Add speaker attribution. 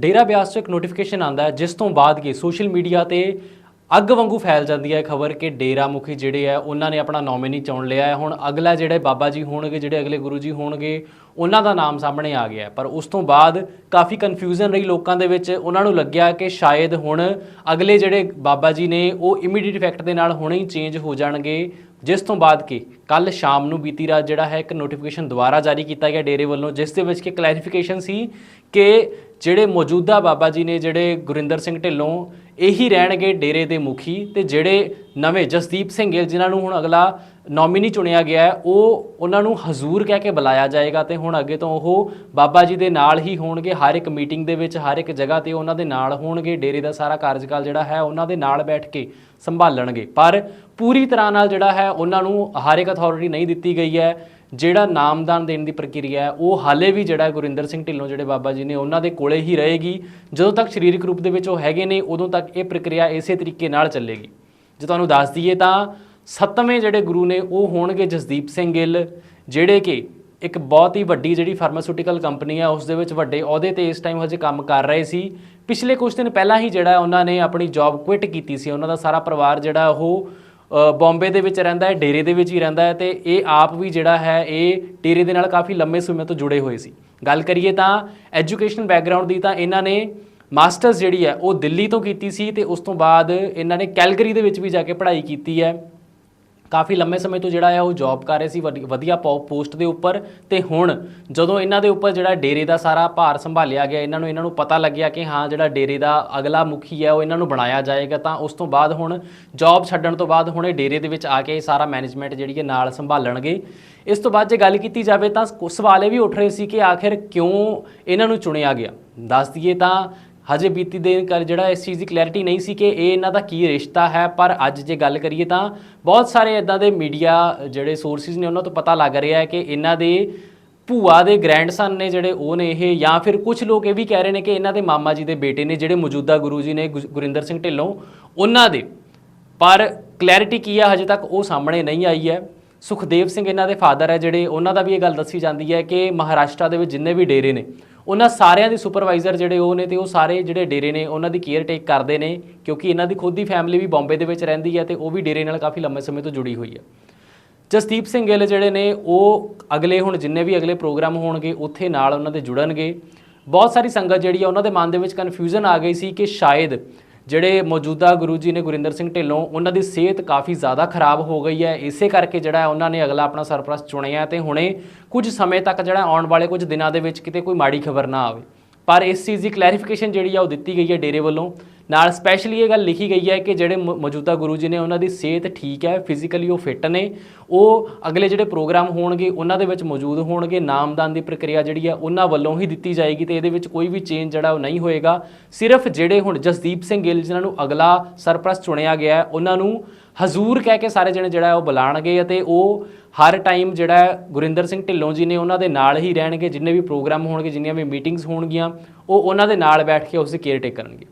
Speaker 1: ਡੇਰਾ ਬਿਆਸ 'ਚ ਇੱਕ ਨੋਟੀਫਿਕੇਸ਼ਨ ਆਂਦਾ ਹੈ, ਜਿਸ ਤੋਂ ਬਾਅਦ ਕਿ ਸੋਸ਼ਲ ਮੀਡੀਆ ਤੇ ਅੱਗ ਵਾਂਗੂ ਫੈਲ ਜਾਂਦੀ ਹੈ ਖਬਰ ਕਿ ਡੇਰਾ ਮੁਖੀ ਜਿਹੜੇ ਆ ਉਹਨਾਂ ਨੇ ਆਪਣਾ ਨੋਮੀਨੀ ਚੁਣ ਲਿਆ ਹੈ। ਹੁਣ ਅਗਲਾ ਜਿਹੜੇ ਬਾਬਾ ਜੀ ਹੋਣਗੇ, ਜਿਹੜੇ ਅਗਲੇ ਗੁਰੂ ਜੀ ਹੋਣਗੇ, ਉਹਨਾਂ ਦਾ ਨਾਮ ਸਾਹਮਣੇ ਆ ਗਿਆ ਪਰ ਉਸ ਤੋਂ ਬਾਅਦ ਕਾਫੀ ਕਨਫਿਊਜ਼ਨ ਰਹੀ ਲੋਕਾਂ ਦੇ ਵਿੱਚ, ਉਹਨਾਂ ਨੂੰ ਲੱਗਿਆ ਕਿ ਸ਼ਾਇਦ ਹੁਣ ਅਗਲੇ ਜਿਹੜੇ ਬਾਬਾ ਜੀ ਨੇ, ਉਹ ਇਮੀਡੀਏਟ ਇਫੈਕਟ ਦੇ ਨਾਲ ਹੁਣੇ ਹੀ ਚੇਂਜ ਹੋ ਜਾਣਗੇ। ਜਿਸ ਤੋਂ ਬਾਅਦ ਕਿ ਕੱਲ ਸ਼ਾਮ ਨੂੰ ਬੀਤੀ ਰਾਤ ਜਿਹੜਾ ਹੈ, ਇੱਕ ਨੋਟੀਫਿਕੇਸ਼ਨ ਦੁਬਾਰਾ ਜਾਰੀ ਕੀਤਾ ਗਿਆ ਡੇਰੇ ਵੱਲੋਂ, ਜਿਸ ਦੇ ਵਿੱਚ ਕਿ ਕਲੈਰੀਫਿਕੇਸ਼ਨ ਸੀ ਕਿ ਜਿਹੜੇ ਮੌਜੂਦਾ ਬਾਬਾ ਜੀ ਨੇ ਜਿਹੜੇ ਗੁਰਿੰਦਰ ਸਿੰਘ ਢਿੱਲੋਂ, ਇਹੀ ਰਹਿਣਗੇ ਡੇਰੇ ਦੇ ਮੁਖੀ ਤੇ ਜਿਹੜੇ ਨਵੇਂ ਜਸਦੀਪ ਸਿੰਘ ਗਿੱਲ, ਜਿਨ੍ਹਾਂ ਨੂੰ ਹੁਣ ਅਗਲਾ ਨੋਮੀਨੀ ਚੁਣਿਆ ਗਿਆ ਹੈ, ਉਹ ਉਹਨਾਂ ਨੂੰ ਹਜ਼ੂਰ ਕਹਿ ਕੇ ਬੁਲਾਇਆ ਜਾਏਗਾ ਤੇ ਹੁਣ ਅੱਗੇ ਤੋਂ ਉਹ ਬਾਬਾ ਜੀ ਦੇ ਨਾਲ ਹੀ ਹੋਣਗੇ, ਹਰ ਇੱਕ ਮੀਟਿੰਗ ਦੇ ਵਿੱਚ, ਹਰ ਇੱਕ ਜਗ੍ਹਾ ਤੇ ਉਹਨਾਂ ਦੇ ਨਾਲ ਹੋਣਗੇ, ਡੇਰੇ ਦਾ ਸਾਰਾ ਕਾਰਜਕਾਲ ਜਿਹੜਾ ਹੈ ਉਹਨਾਂ ਦੇ ਨਾਲ ਬੈਠ ਕੇ ਸੰਭਾਲਣਗੇ। ਪਰ ਪੂਰੀ ਤਰ੍ਹਾਂ ਨਾਲ ਜਿਹੜਾ ਹੈ, ਉਹਨਾਂ ਨੂੰ ਹਰ ਇੱਕ ਅਥਾਰਟੀ ਨਹੀਂ ਦਿੱਤੀ ਗਈ ਹੈ। ਜਿਹੜਾ ਨਾਮਦਾਨ ਦੇਣ ਦੀ ਪ੍ਰਕਿਰਿਆ ਹੈ, ਉਹ ਹਾਲੇ ਵੀ ਜਿਹੜਾ ਗੁਰਿੰਦਰ ਸਿੰਘ ਢਿੱਲੋਂ, ਜਿਹੜੇ ਬਾਬਾ ਜੀ ਨੇ, ਉਹਨਾਂ ਦੇ ਕੋਲੇ ਹੀ ਰਹੇਗੀ। ਜਦੋਂ ਤੱਕ ਸਰੀਰਕ ਰੂਪ ਦੇ ਵਿੱਚ ਉਹ ਹੈਗੇ ਨੇ, ਉਦੋਂ ਤੱਕ ਇਹ ਪ੍ਰਕਿਰਿਆ ਇਸੇ ਤਰੀਕੇ ਨਾਲ ਚੱਲੇਗੀ। ਜੇ ਤੁਹਾਨੂੰ ਦੱਸ ਦਈਏ ਤਾਂ ਸੱਤਵੇਂ ਜਿਹੜੇ ਗੁਰੂ ਨੇ, ਉਹ ਹੋਣਗੇ ਜਸਦੀਪ ਸਿੰਘ ਗਿੱਲ, ਜਿਹੜੇ ਕਿ ਇੱਕ ਬਹੁਤ ਹੀ ਵੱਡੀ ਜਿਹੜੀ ਫਾਰਮਾਸਿਊਟੀਕਲ ਕੰਪਨੀ ਹੈ, ਉਸ ਦੇ ਵਿੱਚ ਵੱਡੇ ਅਹੁਦੇ ਤੇ ਇਸ ਟਾਈਮ ਹਜੇ ਕੰਮ ਕਰ ਰਹੇ ਸੀ। ਪਿਛਲੇ ਕੁਝ ਦਿਨ ਪਹਿਲਾਂ ਹੀ ਜਿਹੜਾ ਉਹਨਾਂ ਨੇ ਆਪਣੀ ਜੌਬ ਕੁਇਟ ਕੀਤੀ ਸੀ, ਉਹਨਾਂ ਦਾ ਸਾਰਾ ਪਰਿਵਾਰ ਜਿਹੜਾ ਉਹ ਬੰਬੇ ਦੇ ਵਿੱਚ ਰਹਿੰਦਾ ਹੈ, ਡੇਰੇ ਦੇ ਵਿੱਚ ਹੀ ਰਹਿੰਦਾ ਹੈ ਤੇ ਇਹ ਆਪ ਵੀ ਜਿਹੜਾ ਹੈ, ਇਹ ਡੇਰੇ ਦੇ ਨਾਲ ਕਾਫੀ ਲੰਮੇ ਸਮੇਂ ਤੋਂ ਜੁੜੇ ਹੋਏ ਸੀ। ਗੱਲ ਕਰੀਏ ਤਾਂ ਐਜੂਕੇਸ਼ਨ ਬੈਕਗ੍ਰਾਉਂਡ ਦੀ ਤਾਂ ਇਹਨਾਂ ਨੇ ਮਾਸਟਰਸ ਜਿਹੜੀ ਹੈ, ਉਹ ਦਿੱਲੀ ਤੋਂ ਕੀਤੀ ਸੀ ਤੇ ਉਸ ਤੋਂ ਬਾਅਦ ਇਹਨਾਂ ਨੇ ਕੈਲਗਰੀ ਦੇ ਵਿੱਚ ਵੀ ਜਾ ਕੇ ਪੜ੍ਹਾਈ ਕੀਤੀ ਹੈ। ਕਾਫੀ ਲੰਮੇ ਸਮੇਂ ਤੋਂ ਜਿਹੜਾ ਆ ਉਹ ਜੌਬ ਕਰ ਰਹੇ ਸੀ, ਵਧੀ- ਵਧੀਆ ਪੋਸਟ ਦੇ ਉੱਪਰ ਤੇ ਹੁਣ ਜਦੋਂ ਇਹਨਾਂ ਦੇ ਉੱਪਰ ਜਿਹੜਾ ਡੇਰੇ ਦਾ ਸਾਰਾ ਭਾਰ ਸੰਭਾਲਿਆ ਗਿਆ, ਇਹਨਾਂ ਨੂੰ ਇਹਨਾਂ ਨੂੰ ਪਤਾ ਲੱਗਿਆ ਕਿ ਹਾਂ, ਜਿਹੜਾ ਡੇਰੇ ਦਾ ਅਗਲਾ ਮੁਖੀ ਹੈ ਉਹ ਇਹਨਾਂ ਨੂੰ ਬਣਾਇਆ ਜਾਏਗਾ, ਤਾਂ ਉਸ ਤੋਂ ਬਾਅਦ ਹੁਣ ਜੌਬ ਛੱਡਣ ਤੋਂ ਬਾਅਦ ਹੁਣ ਇਹ ਡੇਰੇ ਦੇ ਵਿੱਚ ਆ ਕੇ ਇਹ ਸਾਰਾ ਮੈਨੇਜਮੈਂਟ ਜਿਹੜੀ ਹੈ ਨਾਲ ਸੰਭਾਲਣਗੇ। ਇਸ ਤੋਂ ਬਾਅਦ ਜੇ ਗੱਲ ਕੀਤੀ ਜਾਵੇ ਤਾਂ ਕੁਝ ਸਵਾਲ ਇਹ ਵੀ ਉੱਠ ਰਹੇ ਸੀ ਕਿ ਆਖਿਰ ਕਿਉਂ ਇਹਨਾਂ ਨੂੰ ਚੁਣਿਆ ਗਿਆ? ਦੱਸ ਦਈਏ ਤਾਂ ਹਜੇ ਬੀਤੀ ਦਿਨ ਕਰ ਜਿਹੜਾ ਇਸ ਚੀਜ਼ ਦੀ ਕਲੈਰਿਟੀ ਨਹੀਂ ਸੀ ਕਿ ਇਹ ਇਹਨਾਂ ਦਾ ਕੀ ਰਿਸ਼ਤਾ ਹੈ, ਪਰ ਅੱਜ ਜੇ ਗੱਲ ਕਰੀਏ ਤਾਂ ਬਹੁਤ ਸਾਰੇ ਇਦਾਂ ਦੇ ਮੀਡੀਆ ਜਿਹੜੇ ਸੋਰਸਿਸ ਨੇ ਉਹਨਾਂ ਤੋਂ ਪਤਾ ਲੱਗ ਰਿਹਾ ਹੈ ਕਿ ਇਹਨਾਂ ਦੇ ਭੂਆ ਦੇ ਗ੍ਰੈਂਡਸਨ ਨੇ ਜਿਹੜੇ ਉਹ ਨੇ ਇਹ, ਜਾਂ ਫਿਰ ਕੁਝ ਲੋਕ ਇਹ ਵੀ ਕਹਿ ਰਹੇ ਨੇ ਕਿ ਇਹਨਾਂ ਦੇ ਮਾਮਾ ਜੀ ਦੇ ਬੇਟੇ ਨੇ ਜਿਹੜੇ ਮੌਜੂਦਾ ਗੁਰੂ ਜੀ ਨੇ ਗੁ- ਗੁਰਿੰਦਰ ਸਿੰਘ ਢਿੱਲੋਂ, ਉਹਨਾਂ ਦੇ। ਪਰ ਕਲੈਰਿਟੀ ਕੀ ਹੈ ਹਜੇ ਤੱਕ ਉਹ ਸਾਹਮਣੇ ਨਹੀਂ ਆਈ ਹੈ। ਸੁਖਦੇਵ ਸਿੰਘ ਇਹਨਾਂ ਦੇ ਫਾਦਰ ਹੈ ਜਿਹੜੇ, ਉਹਨਾਂ ਦਾ ਵੀ ਇਹ ਗੱਲ ਦੱਸੀ ਜਾਂਦੀ ਹੈ ਕਿ ਮਹਾਰਾਸ਼ਟਰ ਦੇ ਵਿੱਚ ਜਿੰਨੇ ਵੀ ਡੇਰੇ ਨੇ ਉਹਨਾਂ ਸਾਰਿਆਂ ਦੇ ਸੁਪਰਵਾਈਜ਼ਰ ਜਿਹੜੇ ਉਹ ਨੇ ਤੇ ਉਹ ਸਾਰੇ ਜਿਹੜੇ ਡੇਰੇ ਨੇ, ਉਹਨਾਂ ਦੀ ਕੇਅਰ ਟੇਕ ਕਰਦੇ ਨੇ, ਕਿਉਂਕਿ ਇਹਨਾਂ ਦੀ ਖੁਦ ਦੀ ਫੈਮਿਲੀ ਵੀ ਬੰਬੇ ਦੇ ਵਿੱਚ ਰਹਿੰਦੀ ਹੈ ਤੇ ਉਹ ਵੀ ਡੇਰੇ ਨਾਲ ਕਾਫੀ ਲੰਮੇ ਸਮੇਂ ਤੋਂ ਜੁੜੀ ਹੋਈ ਹੈ। ਜਸਦੀਪ ਸਿੰਘ ਗਿੱਲ ਜਿਹੜੇ ਨੇ, ਉਹ ਅਗਲੇ ਹੁਣ ਜਿੰਨੇ ਵੀ ਅਗਲੇ ਪ੍ਰੋਗਰਾਮ ਹੋਣਗੇ, ਉੱਥੇ ਨਾਲ ਉਹਨਾਂ ਦੇ ਜੁੜਨਗੇ। ਬਹੁਤ ਸਾਰੀ ਸੰਗਤ ਜਿਹੜੀ ਆ, ਉਹਨਾਂ ਦੇ ਮਨ ਦੇ ਵਿੱਚ ਕਨਫਿਊਜ਼ਨ ਆ ਗਈ ਸੀ ਕਿ ਸ਼ਾਇਦ ਜਿਹੜੇ ਮੌਜੂਦਾ ਗੁਰੂ ਜੀ ਨੇ ਗੁਰਿੰਦਰ ਸਿੰਘ ਢਿੱਲੋਂ, ਉਹਨਾਂ ਦੀ ਸਿਹਤ ਕਾਫੀ ਜ਼ਿਆਦਾ ਖਰਾਬ ਹੋ ਗਈ ਹੈ। ਇਸੇ ਕਰਕੇ ਜਿਹੜਾ ਉਹਨਾਂ ਨੇ ਅਗਲਾ ਆਪਣਾ ਸਰਪ੍ਰਸਤ ਚੁਣਿਆ ਤੇ ਹੁਣੇ ਕੁਝ ਸਮੇਂ ਤੱਕ ਜਿਹੜਾ ਆਉਣ ਵਾਲੇ ਕੁਝ ਦਿਨਾਂ ਦੇ ਵਿੱਚ ਕਿਤੇ ਕੋਈ ਮਾੜੀ ਖਬਰ ਨਾ ਆਵੇ। ਪਰ ਇਸ ਚੀਜ਼ ਦੀ ਕਲੈਰੀਫਿਕੇਸ਼ਨ ਜਿਹੜੀ ਆ ਉਹ ਦਿੱਤੀ ਗਈ ਹੈ ਡੇਰੇ ਵੱਲੋਂ। ਨਾਲ ਸਪੈਸ਼ਲੀ ਇਹ ਗੱਲ ਲਿਖੀ ਗਈ ਹੈ ਕਿ ਜਿਹੜੇ ਮ- ਮੌਜੂਦਾ ਗੁਰੂ ਜੀ ਨੇ ਉਹਨਾਂ ਦੀ ਸਿਹਤ ਠੀਕ ਹੈ ਫਿਜ਼ੀਕਲੀ ਉਹ ਫਿੱਟ ਨੇ ਉਹ ਅਗਲੇ ਜਿਹੜੇ ਪ੍ਰੋਗਰਾਮ ਹੋਣਗੇ ਉਹਨਾਂ ਦੇ ਵਿੱਚ ਮੌਜੂਦ ਹੋਣਗੇ ਨਾਮਦਾਨ ਦੀ ਪ੍ਰਕਿਰਿਆ ਜਿਹੜੀ ਹੈ ਉਹਨਾਂ ਵੱਲੋਂ ਹੀ ਦਿੱਤੀ ਜਾਏਗੀ ਤੇ ਇਹਦੇ ਵਿੱਚ ਕੋਈ ਵੀ ਚੇਂਜ ਜਿਹੜਾ ਉਹ ਨਹੀਂ ਹੋਏਗਾ। ਸਿਰਫ ਜਿਹੜੇ ਹੁਣ ਜਸਦੀਪ ਸਿੰਘ ਗਿੱਲ ਜਿਨ੍ਹਾਂ ਨੂੰ ਅਗਲਾ ਸਰਪ੍ਰਸਤ ਚੁਣਿਆ ਗਿਆ ਹੈ, ਉਹਨਾਂ ਨੂੰ ਹਜ਼ੂਰ ਕਹਿ ਕੇ ਸਾਰੇ ਜਣੇ ਜਿਹੜਾ ਉਹ ਬੁਲਾਣਗੇ ਅਤੇ ਉਹ ਹਰ ਟਾਈਮ ਜਿਹੜਾ ਗੁਰਿੰਦਰ ਸਿੰਘ ਢਿੱਲੋਂ ਜੀ ਨੇ ਉਹਨਾਂ ਦੇ ਨਾਲ ਹੀ ਰਹਿਣਗੇ ਜਿੰਨੇ ਵੀ ਪ੍ਰੋਗਰਾਮ ਹੋਣਗੇ ਜਿੰਨੀਆਂ ਵੀ ਮੀਟਿੰਗਸ ਹੋਣਗੀਆਂ ਉਹ ਉਹਨਾਂ ਦੇ ਨਾਲ ਬੈਠ ਕੇ ਉਸ ਦੀ ਕੇਅਰ ਟੇਕ ਕਰਨਗੇ।